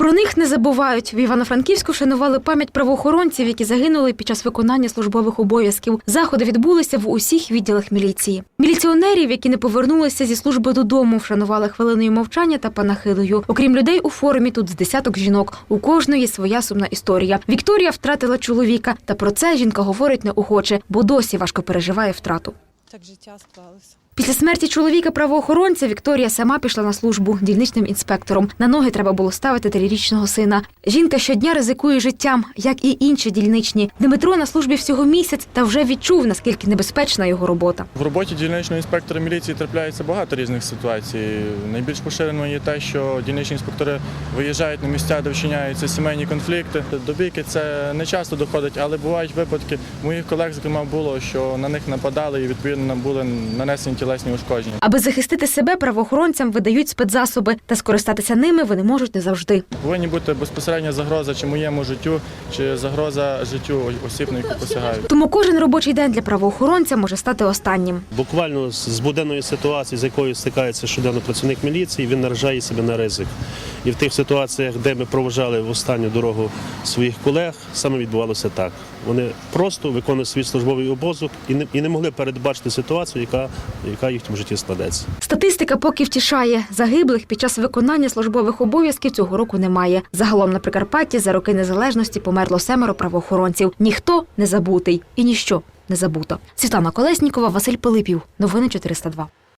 Про них не забувають. В Івано-Франківську вшанували пам'ять правоохоронців, які загинули під час виконання службових обов'язків. Заходи відбулися в усіх відділах міліції. Міліціонерів, які не повернулися зі служби додому, вшанували хвилиною мовчання та панахидою. Окрім людей у форумі, тут з десяток жінок. У кожної своя сумна історія. Вікторія втратила чоловіка, та про це жінка говорить неохоче, бо досі важко переживає втрату. Так життя склалося. Після смерті чоловіка правоохоронця Вікторія сама пішла на службу дільничним інспектором. На ноги треба було ставити трирічного сина. Жінка щодня ризикує життям, як і інші дільничні. Дмитро на службі всього місяць та вже відчув, наскільки небезпечна його робота. В роботі дільничного інспектора міліції трапляється багато різних ситуацій. Найбільш поширеною є те, що дільничні інспектори виїжджають на місця, де вчиняються сімейні конфлікти. До бійки це не часто доходить, але бувають випадки. Моїх колег, зокрема, було, що на них нападали і відповідно були нанесені тілесні ушкодження. Аби захистити себе, правоохоронцям видають спецзасоби, та скористатися ними вони можуть не завжди. Повинні бути безпосередня загроза чи моєму життю, чи загроза життю осіб, на яку посягають. Тому кожен робочий день для правоохоронця може стати останнім. Буквально з з буденної ситуації, з якою стикається щоденно працівник міліції, він наражає себе на ризик. І в тих ситуаціях, де ми проважали в останню дорогу своїх колег, саме відбувалося так. Вони просто виконують свій службовий обов'язок і не, і не могли передбачити ситуацію, яка, яка в їхньому житті складеться. Статистика поки втішає. Загиблих під час виконання службових обов'язків цього року немає. Загалом на Прикарпатті за роки незалежності померло семеро правоохоронців. Ніхто не забутий і ніщо не забуто. Світлана Колеснікова, Василь Пилипів. Новини 402.